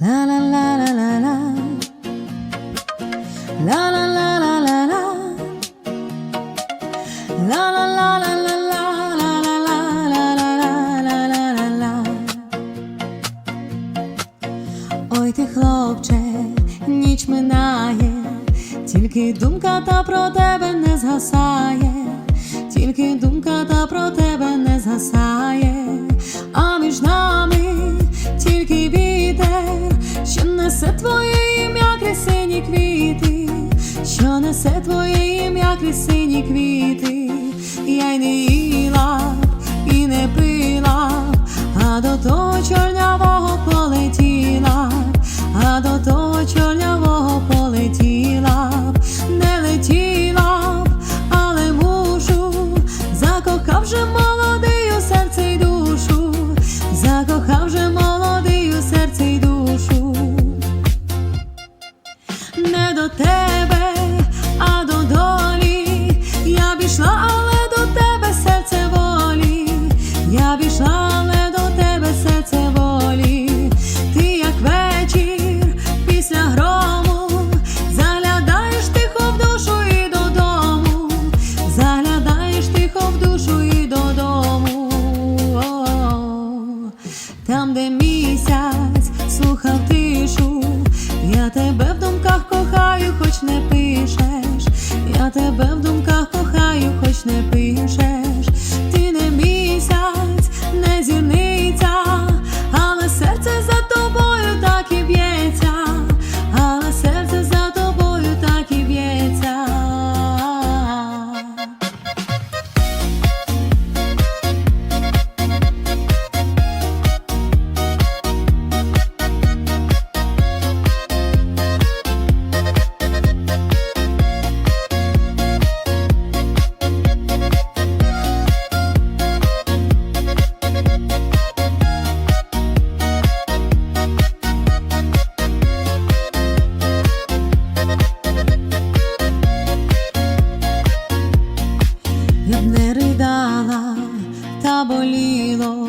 La la la la la la. La la la la la la. La la la la la ти, хлопче, ніч минає, тільки думка та про тебе не згасає, тільки думка та про тебе не згасає, твоє ім'я крізь сині квіти, що несе твоє ім'я крізь сині квіти, я й не їла і не пила, а до того чорнявого полетіла, а до того чорнявого полетіла, не летіла, але мушу, закохав же The. te місяць. Слухав тишу, я тебе в думках кохаю, хоч не Я б не ридала, та боліло,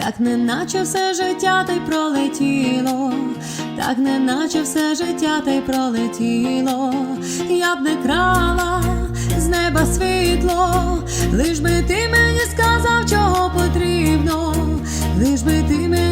так неначе все життя та й пролетіло, так неначе все життя та й пролетіло, я б не крала з неба світло, лиш би ти мені сказав, чого потрібно, лиш би ти мені.